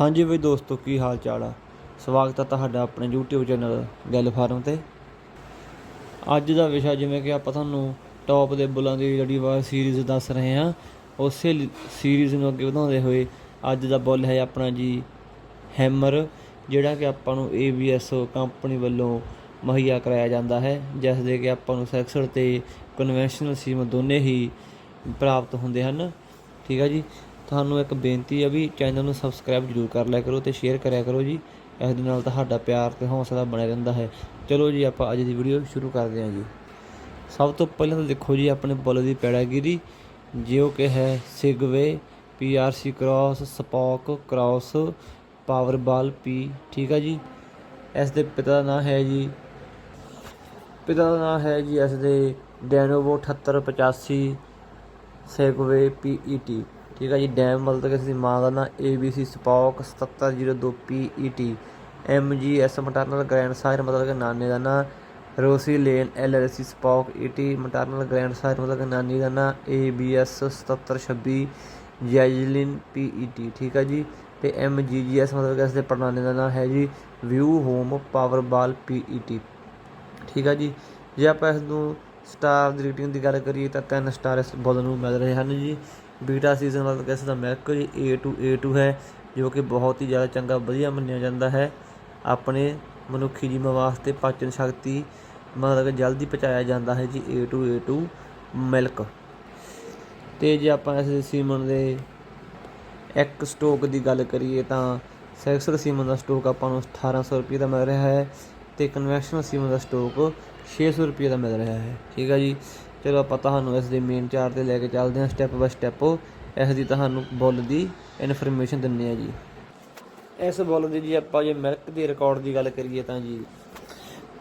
ਹਾਂਜੀ ਬਈ ਦੋਸਤੋ, ਕੀ ਹਾਲ ਚਾਲ ਆ? ਸਵਾਗਤ ਹੈ ਤੁਹਾਡਾ ਆਪਣੇ YouTube ਚੈਨਲ ਗੱਲ ਫਾਰਮ ਤੇ। ਅੱਜ ਦਾ ਵਿਸ਼ਾ ਜਿਵੇਂ ਕਿ ਆਪਾਂ ਤੁਹਾਨੂੰ ਟੌਪ ਦੇ ਬੁੱਲਾਂ ਦੀ ਜਿਹੜੀ ਵਾਰ ਸੀਰੀਜ਼ ਦੱਸ ਰਹੇ ਹਾਂ ਉਸੇ ਸੀਰੀਜ਼ ਨੂੰ ਅੱਗੇ ਵਧਾਉਂਦੇ ਹੋਏ ਅੱਜ ਦਾ ਬੁੱਲ ਹੈ ਆਪਣਾ ਜੀ ਹੈਮਰ ਜਿਹੜਾ ਕਿ ਆਪਾਂ ਨੂੰ ABS ਕੰਪਨੀ ਵੱਲੋਂ ਮੁਹੱਈਆ ਕਰਾਇਆ ਜਾਂਦਾ ਹੈ ਜਿਸ ਦੇ ਕਿ ਆਪਾਂ ਨੂੰ ਸੈਕਸਰ ਤੇ ਕਨਵੈਨਸ਼ਨਲ ਸੀਮ ਦੋਨੇ ਹੀ ਪ੍ਰਾਪਤ ਹੁੰਦੇ ਹਨ। ਠੀਕ ਹੈ ਜੀ? ਤੁਹਾਨੂੰ ਇੱਕ ਬੇਨਤੀ ਆ ਵੀ ਚੈਨਲ ਨੂੰ ਸਬਸਕ੍ਰਾਈਬ ਜਰੂਰ ਕਰ ਲਿਆ ਕਰੋ ਤੇ ਸ਼ੇਅਰ ਕਰਿਆ ਕਰੋ ਜੀ। ਇਸ ਦੇ ਨਾਲ ਤੁਹਾਡਾ ਪਿਆਰ ਤੇ ਹੌਸਲਾ ਬਣਿਆ ਰਹਿੰਦਾ ਹੈ। ਚਲੋ ਜੀ, ਆਪਾਂ ਅੱਜ ਦੀ ਵੀਡੀਓ ਸ਼ੁਰੂ ਕਰਦੇ ਹਾਂ ਜੀ। ਸਭ ਤੋਂ ਪਹਿਲਾਂ ਤਾਂ ਦੇਖੋ ਜੀ, ਆਪਣੇ ਬੁੱਲ ਦੀ ਪੈੜਾਗਿਰੀ, ਜੋ ਕਿ ਹੈ Segway PRC cross, spoke, cross powerball P. ਠੀਕ ਆ ਜੀ? ਇਸ ਦੇ ਪਿਤਾ ਦਾ ਨਾਮ ਹੈ ਜੀ। ਪਿਤਾ ਦਾ ਨਾਮ ਹੈ ਜੀ ਇਸ ਦੇ ਡੈਨੋਵੋ 7885 ਸੈਗਵੇ ਪੀਈਟੀ ਠੀਕ ਹੈ ਜੀ, ਡੈਮ ਮਤਲਬ ਕਿ ਇਸ ਦੀ ਮਾਂ ਦਾ ਨਾਮ ABC ਸਪੌਕ 7702 PET MGS maternal grand sire ਮਤਲਬ ਕਿ ਨਾਨੇ ਦਾ ਨਾਂ, ਰੋਸੀ ਲੇਨ LLC ਸਪੌਕ ET ਮਟਰਨਲ ਗ੍ਰੈਂਡ ਸਾਇਰ ਮਤਲਬ ਕਿ ਨਾਨੀ ਦਾ ਨਾਮ ABS 7726 ਜੈਜਲਿਨ PET ਠੀਕ ਹੈ ਜੀ, ਤੇ MGGS ਮਤਲਬ ਕਿ ਇਸ ਦੇ ਪੜਨਾਨੇ ਦਾ ਨਾਮ ਹੈ ਜੀ ਵਿਊ ਹੋਮ ਪਾਵਰਬਾਲ PET ਠੀਕ ਹੈ ਜੀ, ਜੇ ਆਪਾਂ ਇਸ ਨੂੰ ਸਟਾਰ ਦੀ ਰੇਟਿੰਗ ਦੀ ਗੱਲ ਕਰੀਏ ਤਾਂ 3 ਸਟਾਰ ਇਸ ਬੁੱਲ ਨੂੰ ਮਿਲ ਰਹੇ ਹਨ ਜੀ ਬੀਟਾ ਸੀਜ਼ਨ ਮਤਲਬ ਕਿ ਇਸ ਦਾ ਮਿਲਕ ਜੀ A2 A2 ਹੈ, ਜੋ ਕਿ ਬਹੁਤ ਹੀ ਜ਼ਿਆਦਾ ਚੰਗਾ, ਵਧੀਆ ਮੰਨਿਆ ਜਾਂਦਾ ਹੈ। ਆਪਣੇ ਮਨੁੱਖੀ ਜੀਵਾਂ ਵਾਸਤੇ ਪਾਚਨ ਸ਼ਕਤੀ ਮਤਲਬ ਕਿ ਜਲਦੀ ਪਚਾਇਆ ਜਾਂਦਾ ਹੈ ਜੀ A2 A2 ਮਿਲਕ ਤੇ ਜੇ ਆਪਾਂ ਇਸ ਸੀਮਨ ਦੇ ਇੱਕ ਸਟੋਕ ਦੀ ਗੱਲ ਕਰੀਏ ਤਾਂ ਸੈਕਸਲ ਸੀਮਨ ਦਾ ਸਟੋਕ ਆਪਾਂ ਨੂੰ 1800 ਰੁਪਏ ਦਾ ਮਿਲ ਰਿਹਾ ਹੈ ਤੇ ਕਨਵੈਕਸ਼ਨਲ ਸੀਮਨ ਦਾ ਸਟੋਕ 600 ਰੁਪਏ ਦਾ ਮਿਲ ਰਿਹਾ ਹੈ। ਠੀਕ ਹੈ ਜੀ। ਚਲੋ ਆਪਾਂ ਤੁਹਾਨੂੰ ਇਸ ਦੇ ਮੇਨ ਚਾਰ ਤੇ ਲੈ ਕੇ ਚੱਲਦੇ ਹਾਂ ਸਟੈਪ ਬਾਈ ਸਟੈਪ ਇਸ ਦੀ ਤੁਹਾਨੂੰ ਬੁੱਲ ਦੀ ਇਨਫੋਰਮੇਸ਼ਨ ਦਿੰਨੇ ਆ ਜੀ। ਇਸ ਬੁੱਲ ਦੀ ਜੀ ਆਪਾਂ ਜੇ ਮਿਲਕ ਦੀ ਰਿਕਾਰਡ ਦੀ ਗੱਲ ਕਰੀਏ ਤਾਂ ਜੀ,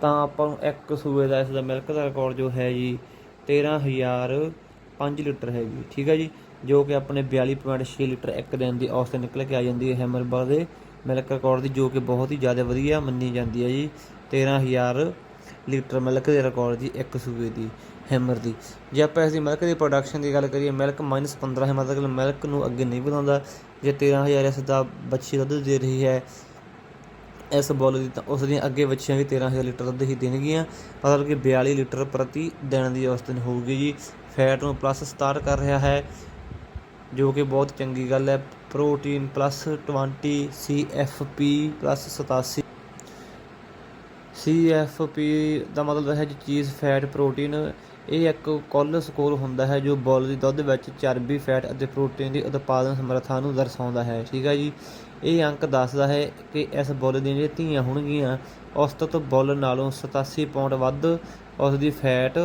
ਤਾਂ ਆਪਾਂ ਨੂੰ ਇੱਕ ਸੂਏ ਦਾ ਇਸ ਦਾ ਮਿਲਕ ਦਾ ਰਿਕਾਰਡ ਜੋ ਹੈ ਜੀ 13005 ਲੀਟਰ ਹੈ ਜੀ, ਠੀਕ ਹੈ ਜੀ? ਜੋ ਕਿ ਆਪਣੇ 42.6 ਲੀਟਰ ਇੱਕ ਦਿਨ ਦੀ ਔਸਤ ਨਿਕਲ ਕੇ ਆ ਜਾਂਦੀ ਹੈ ਹੈਮਰਬਰਗ ਦੇ ਮਿਲਕ ਰਿਕਾਰਡ ਦੀ, ਜੋ ਕਿ ਬਹੁਤ ਹੀ ਜ਼ਿਆਦਾ ਵਧੀਆ ਮੰਨੀ ਜਾਂਦੀ ਹੈ ਜੀ 13000 ਲੀਟਰ ਮਿਲਕ ਦੇ ਰਿਕਾਰਡ ਜੀ ਇੱਕ ਸੂਏ ਦੀ। ਹੈਮਰ ਦੀ। ਜੇ ਆਪਾਂ ਇਸ ਦੀ ਮਿਲਕ ਦੀ ਪ੍ਰੋਡਕਸ਼ਨ ਦੀ ਗੱਲ ਕਰੀਏ ਮਿਲਕ -15 ਹੈ ਮਤਲਬ ਮਿਲਕ ਨੂੰ ਅੱਗੇ ਨਹੀਂ ਵਧਾਉਂਦਾ। ਜੇ 13000 ਇਸ ਦਾ ਬੱਚੀ ਦੁੱਧ ਦੇ ਰਹੀ ਹੈ, ਇਸ ਬੋਲ ਦੀ ਤਾਂ ਉਸ ਦੀਆਂ ਅੱਗੇ ਬੱਚੀਆਂ ਵੀ 13000 ਲੀਟਰ ਦੁੱਧ ਹੀ ਦੇਣਗੀਆਂ। ਮਤਲਬ ਕਿ 42 ਲੀਟਰ ਪ੍ਰਤੀ ਦਿਨ ਦੀ ਔਸਤਨ ਹੋਊਗੀ ਜੀ। ਫੈਟ ਨੂੰ ਪਲੱਸ 67 ਕਰ ਰਿਹਾ ਹੈ, ਜੋ ਕਿ ਬਹੁਤ ਚੰਗੀ ਗੱਲ ਹੈ। Protein plus 20 CFP plus 87 CFP ਦਾ ਮਤਲਬ ਹੈ ਜੀ ਚੀਜ਼ ਫੈਟ ਪ੍ਰੋਟੀਨ ਇਹ ਇੱਕ ਕੁੱਲ ਸਕੋਰ ਹੁੰਦਾ ਹੈ ਜੋ ਬੁੱਲ ਦੀ ਦੁੱਧ ਵਿੱਚ ਚਰਬੀ, ਫੈਟ ਅਤੇ ਪ੍ਰੋਟੀਨ ਦੀ ਉਤਪਾਦਨ ਸਮਰੱਥਾ ਨੂੰ ਦਰਸਾਉਂਦਾ ਹੈ। ਠੀਕ ਹੈ ਜੀ? ਇਹ ਅੰਕ ਦੱਸਦਾ ਹੈ ਕਿ ਇਸ ਬੁੱਲ ਦੀਆਂ ਜਿਹੜੀਆਂ ਧੀਆਂ ਹੋਣਗੀਆਂ ਔਸਤਤ ਬੁੱਲ ਨਾਲੋਂ 87 ਪਾਉਂਡ ਵੱਧ ਉਸ ਦੀ ਫੈਟ,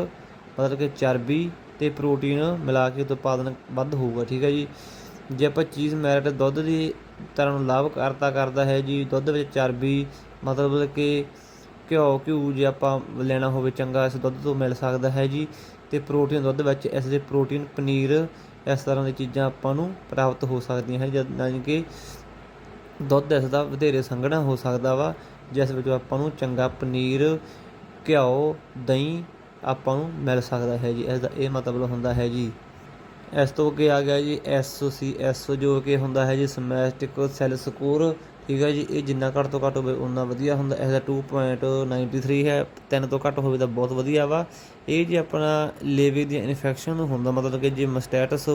ਮਤਲਬ ਕਿ ਚਰਬੀ ਤੇ ਪ੍ਰੋਟੀਨ ਮਿਲਾ ਕੇ ਉਤਪਾਦਨ ਵੱਧ ਹੋਊਗਾ। ਠੀਕ ਹੈ ਜੀ? ਜੇ ਆਪਾਂ ਚੀਜ਼ ਮੈਰਿਟ ਦੁੱਧ ਦੀ ਤਰ੍ਹਾਂ ਨੂੰ ਲਾਭ ਕਰਤਾ ਕਰਦਾ ਹੈ ਜੀ, ਦੁੱਧ ਵਿੱਚ ਚਰਬੀ ਮਤਲਬ ਕਿ ਘਿਓ, ਘਿਊ ਜੇ ਆਪਾਂ ਲੈਣਾ ਹੋਵੇ ਚੰਗਾ, ਇਸ ਦੁੱਧ ਤੋਂ ਮਿਲ ਸਕਦਾ ਹੈ ਜੀ। ਤੇ ਪ੍ਰੋਟੀਨ ਦੁੱਧ ਵਿੱਚ ਇਸ ਦੇ ਪ੍ਰੋਟੀਨ, ਪਨੀਰ, ਇਸ ਤਰ੍ਹਾਂ ਦੀ ਚੀਜ਼ਾਂ ਆਪਾਂ ਨੂੰ ਪ੍ਰਾਪਤ ਹੋ ਸਕਦੀਆਂ ਹੈ ਜਦ ਯਾਨੀ ਕਿ ਦੁੱਧ ਇਸ ਦਾ ਵਧੇਰੇ ਸੰਘਣਾ ਹੋ ਸਕਦਾ ਵਾ, ਜਿਸ ਵਿੱਚ ਆਪਾਂ ਨੂੰ ਚੰਗਾ ਪਨੀਰ, ਘਿਓ, ਦਹੀਂ ਆਪਾਂ ਨੂੰ ਮਿਲ ਸਕਦਾ ਹੈ ਜੀ। ਇਸ ਦਾ ਇਹ ਮਤਲਬ ਹੁੰਦਾ ਹੈ ਜੀ। ਇਸ ਤੋਂ ਅੱਗੇ ਆ ਗਿਆ ਜੀ ਐਸਓਸੀਐਸ ਜੋ ਕਿ ਹੁੰਦਾ ਹੈ ਜੀ ਸਮੈਸਟਿਕ ਸੈੱਲ ਸਕੋਰ ਠੀਕ ਹੈ ਜੀ, ਇਹ ਜਿੰਨਾ ਘੱਟ ਤੋਂ ਘੱਟ ਹੋਵੇ ਉਨਾ ਵਧੀਆ ਹੁੰਦਾ। ਇਸ ਦਾ 2.93 ਹੈ, ਤਿੰਨ ਤੋਂ ਘੱਟ ਹੋਵੇ ਤਾਂ ਬਹੁਤ ਵਧੀਆ ਵਾ। ਇਹ ਜੇ ਆਪਣਾ ਲੇਵੇ ਦੀ ਇਨਫੈਕਸ਼ਨ ਹੁੰਦਾ, ਮਤਲਬ ਕਿ ਜੇ ਮਸਟੈਟਸ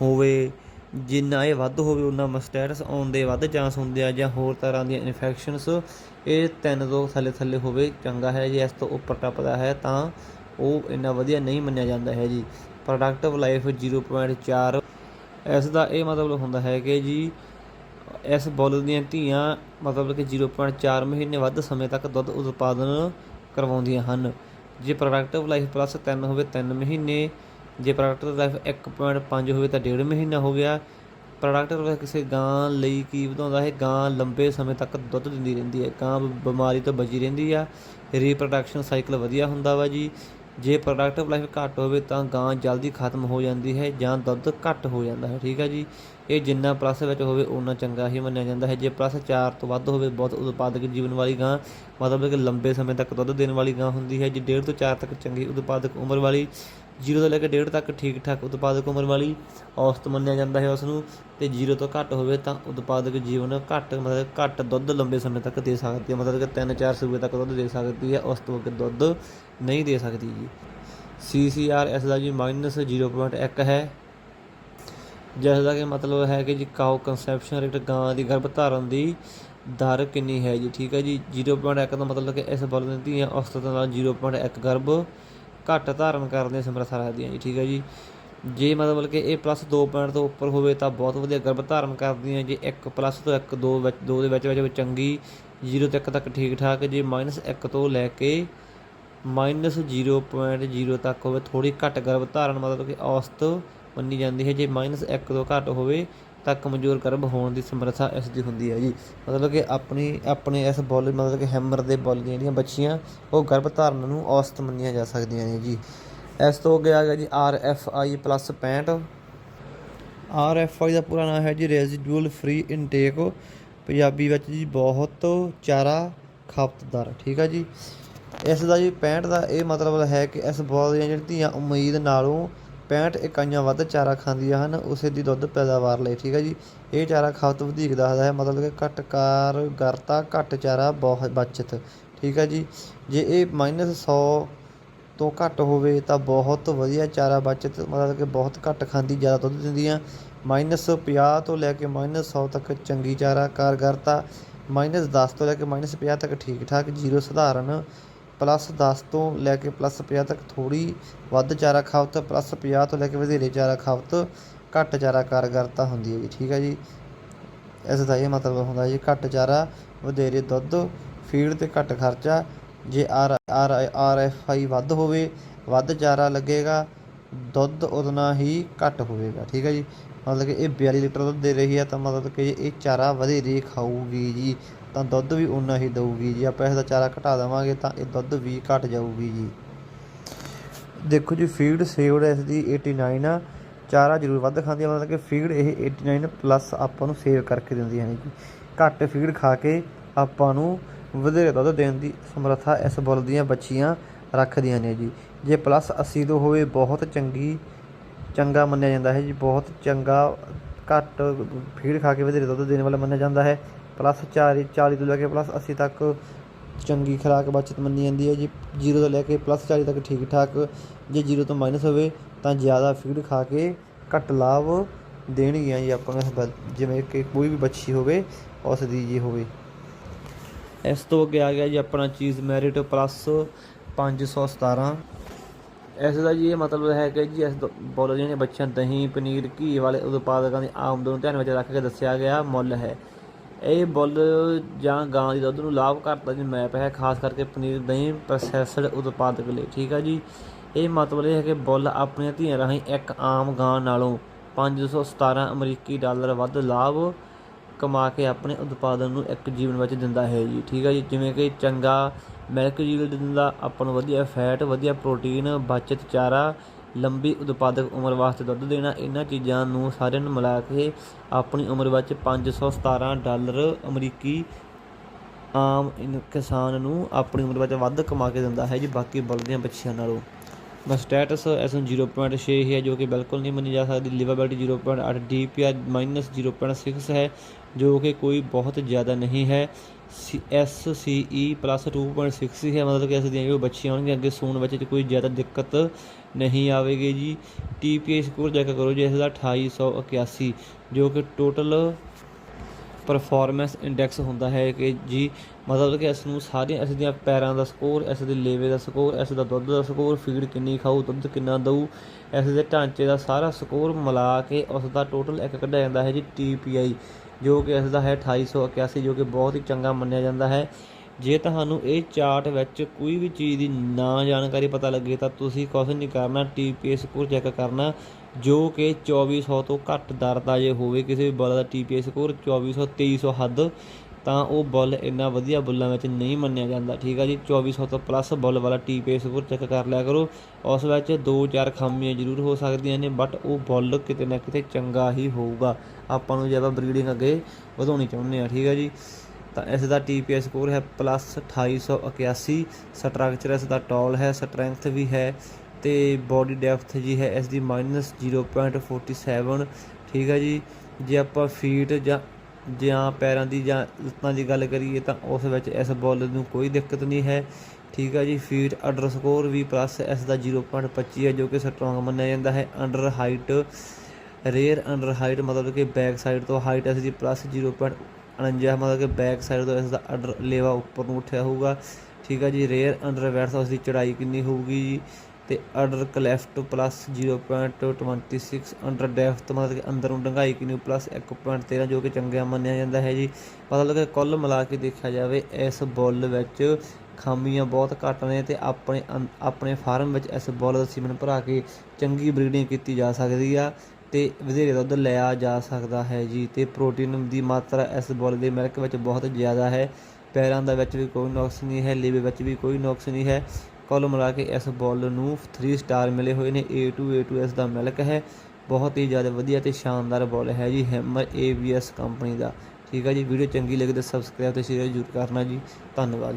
ਹੋਵੇ ਜਿੰਨਾ ਇਹ ਵੱਧ ਹੋਵੇ ਉਨਾ ਮਸਟੈਟਸ ਆਉਣ ਦੇ ਵੱਧ ਚਾਂਸ ਹੁੰਦੇ ਆ ਜਾਂ ਹੋਰ ਤਰ੍ਹਾਂ ਦੀਆਂ ਇਨਫੈਕਸ਼ਨਸ ਇਹ ਤਿੰਨ ਤੋਂ ਥੱਲੇ ਥੱਲੇ ਹੋਵੇ, ਚੰਗਾ ਹੈ ਜੇ, ਇਸ ਤੋਂ ਉੱਪਰ ਟੱਪਦਾ ਹੈ ਤਾਂ ਉਹ ਇੰਨਾ ਵਧੀਆ ਨਹੀਂ ਮੰਨਿਆ ਜਾਂਦਾ ਹੈ ਜੀ। ਪ੍ਰੋਡਕਟਿਵ ਲਾਈਫ 0.4 ਇਸ ਦਾ ਇਹ ਮਤਲਬ ਹੁੰਦਾ ਹੈ ਕਿ ਜੀ ਇਸ ਬੁੱਲ ਦੀਆਂ ਧੀਆਂ ਮਤਲਬ ਕਿ 0.4 ਮਹੀਨੇ ਵੱਧ ਸਮੇਂ ਤੱਕ ਦੁੱਧ ਉਤਪਾਦਨ ਕਰਵਾਉਂਦੀਆਂ ਹਨ। ਜੇ ਪ੍ਰੋਡਕਟਿਵ ਲਾਈਫ ਪਲੱਸ 3 ਹੋਵੇ 3 ਮਹੀਨੇ, ਜੇ ਪ੍ਰੋਡਕਟਿਵ ਲਾਈਫ 1.5 ਹੋਵੇ ਤਾਂ 1.5 ਮਹੀਨਾ ਹੋ ਗਿਆ। ਪ੍ਰੋਡਕਟਿਵ ਲਾਈਫ ਕਿਸੇ ਗਾਂ ਲਈ ਕੀ ਵਧਾਉਂਦਾ ਹੈ? ਗਾਂ ਲੰਬੇ ਸਮੇਂ ਤੱਕ ਦੁੱਧ ਦਿੰਦੀ ਰਹਿੰਦੀ ਹੈ। ਗਾਂ ਬਿਮਾਰੀ ਤੋਂ ਬਚੀ ਰਹਿੰਦੀ ਆ। ਰੀਪਰੋਡਕਸ਼ਨ ਸਾਈਕਲ ਵਧੀਆ ਹੁੰਦਾ ਵਾ ਜੀ। ਜੇ ਪ੍ਰੋਡਕਟਿਵ ਲਾਈਫ ਘੱਟ ਹੋਵੇ ਤਾਂ ਗਾਂ ਜਲਦੀ ਖਤਮ ਹੋ ਜਾਂਦੀ ਹੈ ਜਾਂ ਦੁੱਧ ਘੱਟ ਹੋ ਜਾਂਦਾ ਹੈ, ਠੀਕ ਹੈ ਜੀ? ਇਹ ਜਿੰਨਾ ਪਲੱਸ ਵਿੱਚ ਹੋਵੇ ਉਨਾ ਚੰਗਾ ਹੀ ਮੰਨਿਆ ਜਾਂਦਾ ਹੈ। ਜੇ ਪਲੱਸ 4 ਤੋਂ ਵੱਧ ਹੋਵੇ ਬਹੁਤ ਉਤਪਾਦਕ ਜੀਵਨ ਵਾਲੀ ਗਾਂ, ਮਤਲਬ ਕਿ ਲੰਬੇ ਸਮੇਂ ਤੱਕ ਦੁੱਧ ਦੇਣ ਵਾਲੀ ਗਾਂ ਹੁੰਦੀ ਹੈ। ਜੇ 1.5 ਤੋਂ 4 ਤੱਕ ਚੰਗੀ ਉਤਪਾਦਕ ਉਮਰ ਵਾਲੀ 0 ਤੋਂ ਲੈ ਕੇ 1.5 ਤੱਕ ਠੀਕ ਠਾਕ ਉਤਪਾਦਕ ਉਮਰ ਵਾਲੀ ਔਸਤ ਮੰਨਿਆ ਜਾਂਦਾ ਹੈ ਉਸ ਨੂੰ ਤੇ 0 ਤੋਂ ਘੱਟ ਹੋਵੇ ਤਾਂ ਉਤਪਾਦਕ ਜੀਵਨ ਘੱਟ, ਮਤਲਬ ਘੱਟ ਦੁੱਧ ਲੰਬੇ ਸਮੇਂ ਤੱਕ ਦੇ ਸਕਦੀ ਹੈ। ਮਤਲਬ ਕਿ 3-4 ਸੂਬੇ ਤੱਕ ਦੁੱਧ ਦੇ ਸਕਦੀ ਹੈ। ਉਸ ਤੋਂ ਅੱਗੇ ਦੁੱਧ ਨਹੀਂ ਦੇ ਸਕਦੀ ਜੀ। CCR ਇਸ ਦਾ ਜੀ ਮਾਈਨਸ 0.1 ਹੈ। ਜਿਸ ਦਾ ਕਿ ਮਤਲਬ ਹੈ ਕਿ ਜੀ ਕਾਓ ਕੰਸੈਪਸ਼ਨ ਰੇਟ ਗਾਂ ਦੀ ਗਰਭ ਧਾਰਨ ਦੀ ਦਰ ਕਿੰਨੀ ਹੈ ਜੀ, ਠੀਕ ਹੈ ਜੀ? 0.1 ਦਾ ਮਤਲਬ ਕਿ ਇਸ ਬਲ ਦੀਆਂ ਔਸਤ ਨਾਲ 0.1 ਗਰਭ ਘੱਟ ਧਾਰਨ ਕਰਨ ਦੀ ਸਮਰੱਥਾ ਰੱਖਦੀਆਂ ਜੀ, ਠੀਕ ਹੈ ਜੀ? ਜੇ ਮਤਲਬ ਕਿ ਇਹ ਪਲੱਸ 2 ਪੁਆਇੰਟ ਤੋਂ ਉੱਪਰ ਹੋਵੇ ਤਾਂ ਬਹੁਤ ਵਧੀਆ ਗਰਭ ਧਾਰਨ ਕਰਦੀਆਂ ਜੇ। 1 ਪਲੱਸ ਤੋਂ 1 2 ਵਿੱਚ 2 ਦੇ ਵਿੱਚ ਵਿੱਚ ਚੰਗੀ। 0 ਤੋਂ 1 ਤੱਕ ਠੀਕ ਠਾਕ ਜੇ। ਮਾਈਨਸ 1 ਤੋਂ ਲੈ ਕੇ ਮਾਈਨਸ 0.0 ਤੱਕ ਹੋਵੇ ਥੋੜੀ ਘੱਟ ਗਰਭ ਧਾਰਨ ਮਤਲਬ ਕਿ ਔਸਤ ਮੰਨੀ ਜਾਂਦੀ ਹੈ। ਜੇ ਮਾਈਨਸ 1 ਤੋਂ ਘੱਟ ਹੋਵੇ ਤਾਂ ਕਮਜ਼ੋਰ ਗਰਭ ਹੋਣ ਦੀ ਸਮਰੱਥਾ ਇਸ ਦੀ ਹੁੰਦੀ ਹੈ ਜੀ। ਮਤਲਬ ਕਿ ਆਪਣੀ, ਆਪਣੇ ਇਸ ਬੋਲ ਮਤਲਬ ਕਿ ਹੈਮਰ ਦੇ ਬੁੱਲ ਜਿਹੜੀਆਂ ਬੱਚੀਆਂ, ਉਹ ਗਰਭ ਧਾਰਨ ਨੂੰ ਔਸਤ ਮੰਨੀਆਂ ਜਾ ਸਕਦੀਆਂ ਨੇ ਜੀ। ਇਸ ਤੋਂ ਅੱਗੇ ਆ ਗਿਆ ਜੀ R F I plus 65 R F I ਦਾ ਪੂਰਾ ਨਾਮ ਹੈ ਜੀ ਰੈਜ਼ੀਡੂਅਲ ਫ੍ਰੀ ਇਨਟੇਕ। ਪੰਜਾਬੀ ਵਿੱਚ ਜੀ ਬਹੁਤ ਚਾਰਾ ਖਪਤਦਾਰ, ਠੀਕ ਆ ਜੀ। ਇਸ ਦਾ ਜੀ 65 ਦਾ ਇਹ ਮਤਲਬ ਹੈ ਕਿ ਇਸ ਬੋਲ ਦੀਆਂ ਜਿਹੜੀਆਂ ਉਮੀਦ ਨਾਲੋਂ 65 ਇਕਾਈਆਂ ਵੱਧ ਚਾਰਾ ਖਾਂਦੀਆਂ ਹਨ, ਉਸੇ ਦੀ ਦੁੱਧ ਪੈਦਾਵਾਰ ਲਈ, ਠੀਕ ਹੈ ਜੀ? ਇਹ ਚਾਰਾ ਖਪਤ ਵਧੇਕ ਦੱਸਦਾ ਹੈ, ਮਤਲਬ ਕਿ ਘੱਟ ਕਾਰਗਰਤਾ, ਘੱਟ ਚਾਰਾ ਬਹੁਤ ਬਚਤ, ਠੀਕ ਹੈ ਜੀ? ਜੇ ਇਹ ਮਾਈਨਸ 100 ਤੋਂ ਘੱਟ ਹੋਵੇ ਤਾਂ ਬਹੁਤ ਵਧੀਆ ਚਾਰਾ ਬਚਤ, ਮਤਲਬ ਕਿ ਬਹੁਤ ਘੱਟ ਖਾਂਦੀ, ਜ਼ਿਆਦਾ ਦੁੱਧ ਦਿੰਦੀਆਂ। ਮਾਈਨਸ 50 ਤੋਂ ਲੈ ਕੇ ਮਾਈਨਸ 100 ਤੱਕ ਚੰਗੀ ਚਾਰਾ ਕਾਰਗਰਤਾ ਮਾਈਨਸ 10 ਤੋਂ ਲੈ ਕੇ ਮਾਈਨਸ 50 ਤੱਕ ਠੀਕ ਠਾਕ ਜ਼ੀਰੋ ਸਧਾਰਨ ਪਲੱਸ 10 ਤੋਂ ਲੈ ਕੇ ਪਲੱਸ 50 ਤੱਕ ਥੋੜੀ ਵੱਧ ਚਾਰਾ ਖਾਵਤ, ਪਲੱਸ 50 ਤੋਂ ਲੈ ਕੇ ਵਧੇਰੇ ਚਾਰਾ ਖਪਤ ਘੱਟ ਚਾਰਾ ਕਾਰਗਰਤਾ ਹੁੰਦੀ ਹੈ ਜੀ ਠੀਕ ਹੈ ਜੀ? ਇਸ ਦਾ ਇਹ ਮਤਲਬ ਹੁੰਦਾ ਜੀ, ਘੱਟ ਚਾਰਾ, ਵਧੇਰੇ ਦੁੱਧ, ਫੀਡ ਤੇ ਘੱਟ ਖਰਚਾ, ਜੇ R R R, F, I ਵੱਧ ਹੋਵੇ, ਵੱਧ ਚਾਰਾ ਲੱਗੇਗਾ, ਦੁੱਧ ਉਤਨਾ ਹੀ ਘੱਟ ਹੋਵੇਗਾ, ਠੀਕ ਹੈ ਜੀ? ਮਤਲਬ ਕਿ ਇਹ 42 ਲੀਟਰ ਦੁੱਧ ਦੇ ਰਹੀ ਹੈ ਤਾਂ ਮਤਲਬ ਕਿ ਇਹ ਚਾਰਾ ਵਧੇਰੇ ਖਾਊਗੀ ਜੀ। ਤਾਂ ਦੁੱਧ ਵੀ ਉਨਾ ਹੀ ਦਊਗੀ ਜੇ। ਆਪਾਂ ਇਸ ਦਾ ਚਾਰਾ ਘਟਾ ਦੇਵਾਂਗੇ ਤਾਂ ਇਹ ਦੁੱਧ ਵੀ ਘਟ ਜਾਊਗੀ ਜੀ। ਦੇਖੋ ਜੀ ਫੀਡ ਸੇਵਡ ਇਸ ਦੀ 89 ਆ। ਚਾਰਾ ਜ਼ਰੂਰ ਵੱਧ ਖਾਂਦੀ ਹੈ ਮਤਲਬ ਕਿ ਫੀਡ ਇਹ 89 ਪਲੱਸ ਆਪਾਂ ਨੂੰ ਸੇਵ ਕਰਕੇ ਦਿੰਦੀਆਂ ਨੇ ਜੀ ਘੱਟ ਫੀਡ ਖਾ ਕੇ ਆਪਾਂ ਨੂੰ ਵਧੇਰੇ ਦੁੱਧ ਦੇਣ ਦੀ ਸਮਰੱਥਾ ਇਸ ਬੁੱਲ ਦੀਆਂ ਬੱਚੀਆਂ ਰੱਖਦੀਆਂ ਨੇ ਜੀ। ਜੇ ਪਲੱਸ 80 ਤੋਂ ਹੋਵੇ, ਬਹੁਤ ਚੰਗੀ, ਚੰਗਾ ਮੰਨਿਆ ਜਾਂਦਾ ਹੈ ਜੀ। ਬਹੁਤ ਚੰਗਾ ਘੱਟ ਫੀਡ ਖਾ ਕੇ ਵਧੇਰੇ ਦੁੱਧ ਦੇਣ ਵਾਲਾ ਮੰਨਿਆ ਜਾਂਦਾ ਹੈ। ਪਲੱਸ 40 40 ਤੋਂ ਲੈ ਕੇ ਪਲੱਸ 80 ਤੱਕ ਚੰਗੀ ਖੁਰਾਕ ਬਚਤ ਮੰਨੀ ਜਾਂਦੀ ਹੈ। ਜੀ 0 ਤੋਂ ਲੈ ਕੇ ਪਲੱਸ 40 ਤੱਕ ਠੀਕ ਠਾਕ ਜੇ 0 ਤੋਂ ਮਾਈਨਸ ਹੋਵੇ ਤਾਂ ਜ਼ਿਆਦਾ ਫੀਡ ਖਾ ਕੇ ਘੱਟ ਲਾਭ ਦੇਣਗੀਆਂ ਜੀ ਆਪਾਂ ਨੂੰ ਇਸ ਜਿਵੇਂ ਕਿ ਕੋਈ ਵੀ ਬੱਚੀ ਹੋਵੇ ਉਸ ਦੀ ਜੀ ਹੋਵੇ। ਇਸ ਤੋਂ ਅੱਗੇ ਆ ਗਿਆ ਜੀ ਆਪਣਾ ਚੀਜ਼ ਮੈਰਿਟ ਪਲੱਸ 517 ਇਸ ਦਾ ਜੀ ਇਹ ਮਤਲਬ ਹੈ ਕਿ ਜੀ ਇਸ ਬੋਲ ਜਿਹੜੀਆਂ ਬੱਚਿਆਂ ਦਹੀਂ, ਪਨੀਰ, ਘੀ ਵਾਲੇ ਉਤਪਾਦਕਾਂ ਦੀ ਆਮਦਨ ਨੂੰ ਧਿਆਨ ਵਿੱਚ ਰੱਖ ਕੇ ਦੱਸਿਆ ਗਿਆ, ਮੁੱਲ ਹੈ। ਇਹ ਬੁੱਲ ਜਾਂ ਗਾਂ ਦੀ ਦੁੱਧ ਨੂੰ ਲਾਭ ਕਰਦਾ ਜੀ ਮੈਪ ਹੈ ਖਾਸ ਕਰਕੇ ਪਨੀਰ, ਦਹੀਂ ਪ੍ਰੋਸੈਸਡ ਉਤਪਾਦਕ ਲਈ, ਠੀਕ ਹੈ ਜੀ? ਇਹ ਮਤਲਬ ਇਹ ਹੈ ਕਿ ਬੁੱਲ ਆਪਣੀਆਂ ਧੀਆਂ ਰਾਹੀਂ ਇੱਕ ਆਮ ਗਾਂ ਨਾਲੋਂ 517 ਅਮਰੀਕੀ ਡਾਲਰ ਵੱਧ ਲਾਭ ਕਮਾ ਕੇ ਆਪਣੇ ਉਤਪਾਦਨ ਨੂੰ ਇੱਕ ਜੀਵਨ ਵਿੱਚ ਦਿੰਦਾ ਹੈ ਜੀ, ਠੀਕ ਹੈ ਜੀ? ਜਿਵੇਂ ਕਿ ਚੰਗਾ ਮਿਲਕ ਯੀਲਡ ਦਿੰਦਾ, ਆਪਾਂ ਨੂੰ ਵਧੀਆ ਫੈਟ ਵਧੀਆ ਪ੍ਰੋਟੀਨ ਬਚਤ ਚਾਰਾ ਲੰਬੀ ਉਤਪਾਦਕ ਉਮਰ ਵਾਸਤੇ ਦੁੱਧ ਦੇਣਾ, ਇਹਨਾਂ ਚੀਜ਼ਾਂ ਨੂੰ ਸਾਰਿਆਂ ਨੂੰ ਮਿਲਾ ਕੇ ਆਪਣੀ ਉਮਰ ਵਿੱਚ 517 ਡਾਲਰ ਅਮਰੀਕੀ ਆਮ ਇਨ- ਕਿਸਾਨ ਨੂੰ ਆਪਣੀ ਉਮਰ ਵਿੱਚ ਵੱਧ ਕਮਾ ਕੇ ਦਿੰਦਾ ਹੈ ਜੀ, ਬਾਕੀ ਬਲਦੀਆਂ ਦੀਆਂ ਬੱਚੀਆਂ ਨਾਲੋਂ। ਬਸ ਸਟੇਟਸ ਇਸ ਨੂੰ 0.6 ਹੈ ਜੋ ਕਿ ਬਿਲਕੁਲ ਨਹੀਂ ਮੰਨੀ ਜਾ ਸਕਦੀ। ਲਿਵੇਬਿਲਿਟੀ 0.8 ਡੀਪੀਆਰ ਮਾਈਨਸ 0.6 ਹੈ, ਜੋ ਕਿ ਕੋਈ ਬਹੁਤ ਜ਼ਿਆਦਾ ਨਹੀਂ ਹੈ। C S C E plus 2.6 ਹੀ ਹੈ ਮਤਲਬ ਕਿ ਇਸ ਦੀਆਂ ਜੋ ਬੱਚੀਆਂ ਹੋਣਗੀਆਂ, ਅੱਗੇ ਸੂਣ ਵਿੱਚ ਕੋਈ ਜ਼ਿਆਦਾ ਦਿੱਕਤ ਨਹੀਂ ਆਵੇਗੀ ਜੀ। T P I score check ਕਰੋ ਜੀ, ਇਸ ਦਾ 2881 ਜੋ ਕਿ ਟੋਟਲ ਪਰਫਾਰਮੈਂਸ ਇੰਡੈਕਸ ਹੁੰਦਾ ਹੈ ਕਿ ਜੀ, ਮਤਲਬ ਕਿ ਇਸ ਨੂੰ ਸਾਰੀਆਂ ਇਸ ਦੀਆਂ ਪੈਰਾਂ ਦਾ ਸਕੋਰ ਇਸ ਦੇ ਲੇਵੇ ਦਾ ਸਕੋਰ ਇਸ ਦਾ ਦੁੱਧ ਦਾ ਸਕੋਰ ਫੀਡ ਕਿੰਨੀ ਖਾਊ, ਦੁੱਧ ਕਿੰਨਾ ਦਊ, ਇਸ ਦੇ ਢਾਂਚੇ ਦਾ ਸਾਰਾ ਸਕੋਰ ਮਿਲਾ ਕੇ ਉਸ ਦਾ ਟੋਟਲ ਇੱਕ ਕੱਢਿਆ ਜਾਂਦਾ ਹੈ ਜੀ ਟੀ ਪੀ ਆਈ ਜੋ ਕਿ ਇਸ ਦਾ ਹੈ 2881 ਜੋ ਕਿ ਬਹੁਤ ਹੀ ਚੰਗਾ ਮੰਨਿਆ ਜਾਂਦਾ ਹੈ। ਜੇ ਤੁਹਾਨੂੰ ਇਹ ਚਾਰਟ ਵਿੱਚ ਕੋਈ ਵੀ ਚੀਜ਼ ਦੀ ਨਾ ਜਾਣਕਾਰੀ ਪਤਾ ਲੱਗੇ, ਤਾਂ ਤੁਸੀਂ ਕੁਝ ਨਹੀਂ ਕਰਨਾ TPI ਸਕੋਰ ਚੈੱਕ ਕਰਨਾ, ਜੋ ਕਿ 2400 ਤੋਂ ਘੱਟ ਦਰ ਦਾ ਜੇ ਹੋਵੇ, ਕਿਸੇ ਵੀ ਬਲ ਦਾ TPI ਸਕੋਰ 2400 2300 ਹੱਦ ਤਾਂ ਉਹ ਬੁੱਲ ਇੰਨਾ ਵਧੀਆ ਬੁੱਲਾਂ ਵਿੱਚ ਨਹੀਂ ਮੰਨਿਆ ਜਾਂਦਾ। ਠੀਕ ਆ ਜੀ 2400 ਤੋਂ ਪਲੱਸ ਬੁੱਲ ਵਾਲਾ ਟੀ TPI ਸਕੋਰ ਚੈੱਕ ਕਰ ਲਿਆ ਕਰੋ। ਉਸ ਵਿੱਚ 2-4 ਖਾਮੀਆਂ ਜ਼ਰੂਰ ਹੋ ਸਕਦੀਆਂ ਨੇ ਬਟ ਉਹ ਬੁੱਲ ਕਿਤੇ ਨਾ ਕਿਤੇ ਚੰਗਾ ਹੀ ਹੋਊਗਾ। ਆਪਾਂ ਨੂੰ ਜੇ ਆਪਾਂ ਬਰੀਡਿੰਗ ਅੱਗੇ ਵਧਾਉਣੀ ਚਾਹੁੰਦੇ ਆ, ਠੀਕ ਆ ਜੀ। ਤਾਂ ਇਸ ਦਾ TPI ਸਕੋਰ ਹੈ ਪਲੱਸ 2881 ਸਟਰਕਚਰ ਇਸ ਦਾ ਟੌਲ ਹੈ ਸਟਰੈਂਥ ਵੀ ਹੈ ਤੇ ਬਾਡੀ ਡੈਪਥ ਜੀ ਹੈ ਇਸ ਦੀ -0.47 ਠੀਕ ਹੈ ਜੀ। ਜੇ ਆਪਾਂ ਫੀਟ ਜਾਂ ਜਾਂ ਪੈਰਾਂ ਦੀ ਜਾਂ ਲੱਤਾਂ ਦੀ ਗੱਲ ਕਰੀਏ ਤਾਂ ਉਸ ਵਿੱਚ ਇਸ ਬੋਲ ਨੂੰ ਕੋਈ ਦਿੱਕਤ ਨਹੀਂ ਹੈ। ਠੀਕ ਹੈ ਜੀ ਫੀਟ ਅੰਡਰ ਸਕੋਰ ਵੀ ਪਲੱਸ ਇਸ ਦਾ 0.25 ਹੈ ਜੋ ਕਿ ਸਟਰੋਂਗ ਮੰਨਿਆ ਜਾਂਦਾ ਹੈ। Under height rare under height ਮਤਲਬ ਕਿ ਬੈਕ ਸਾਈਡ ਤੋਂ ਹਾਈਟ ਇਸ ਦੀ ਪਲੱਸ 0.49 ਮਤਲਬ ਕਿ ਬੈਕ ਸਾਈਡ ਤੋਂ ਇਸ ਦਾ ਅੰਡਰ ਲੇਵਾ ਉੱਪਰ ਨੂੰ ਉੱਠਿਆ ਹੋਊਗਾ। ਠੀਕ ਹੈ ਜੀ ਰੇਅਰ ਅੰਡਰ ਵੈਟ ਤੋਂ ਇਸ ਦੀ ਚੜਾਈ ਕਿੰਨੀ ਹੋਊਗੀ ਜੀ? ਤੇ under cleft plus 0.26 under depth ਮਤਲਬ ਕਿ ਅੰਦਰ ਨੂੰ ਡੰਗਾਈ ਕਿੰਨੀ ਪਲੱਸ 1.13 ਜੋ ਕਿ ਚੰਗਾ ਮੰਨਿਆ ਜਾਂਦਾ ਹੈ ਜੀ। ਮਤਲਬ ਕਿ ਕੁੱਲ ਮਿਲਾ ਕੇ ਦੇਖਿਆ ਜਾਵੇ, ਇਸ ਬੁੱਲ ਵਿੱਚ ਖਾਮੀਆਂ ਬਹੁਤ ਘੱਟ ਨੇ ਤੇ ਆਪਣੇ ਅੰ- ਆਪਣੇ ਫਾਰਮ ਵਿੱਚ ਇਸ ਬੁੱਲ ਦਾ ਸੀਮਨ ਭਰਾ ਕੇ ਚੰਗੀ ਬਰੀਡਿੰਗ ਕੀਤੀ ਜਾ ਸਕਦੀ ਆ ਤੇ ਵਧੇਰੇ ਦੁੱਧ ਲਿਆ ਜਾ ਸਕਦਾ ਹੈ ਜੀ ਤੇ ਪ੍ਰੋਟੀਨ ਦੀ ਮਾਤਰਾ ਇਸ ਬੁੱਲ ਦੇ ਮਿਲਕ ਵਿੱਚ ਬਹੁਤ ਜ਼ਿਆਦਾ ਹੈ। ਪੈਰਾਂ ਦਾ ਵਿੱਚ ਵੀ ਕੋਈ ਨੁਕਸ ਨਹੀਂ ਹੈ ਲੇਵੇ ਵਿੱਚ ਵੀ ਕੋਈ ਨੁਕਸ ਨਹੀਂ ਹੈ। ਕੁੱਲ ਮਿਲਾ ਕੇ ਇਸ ਬੁੱਲ ਨੂੰ 3 ਸਟਾਰ ਮਿਲੇ ਹੋਏ ਨੇ। A2 A2 ਇਸ ਦਾ ਮਿਲਕ ਹੈ। ਬਹੁਤ ਹੀ ਜ਼ਿਆਦਾ ਵਧੀਆ ਤੇ ਸ਼ਾਨਦਾਰ ਬੁੱਲ ਹੈ ਜੀ ਹੈਮਰ ABS ਕੰਪਨੀ ਦਾ। ਠੀਕ ਹੈ ਜੀ, ਵੀਡੀਓ ਚੰਗੀ ਲੱਗੇ ਤਾਂ ਸਬਸਕ੍ਰਾਈਬ ਤੇ ਸ਼ੇਅਰ ਜ਼ਰੂਰ ਕਰਨਾ ਜੀ। ਧੰਨਵਾਦ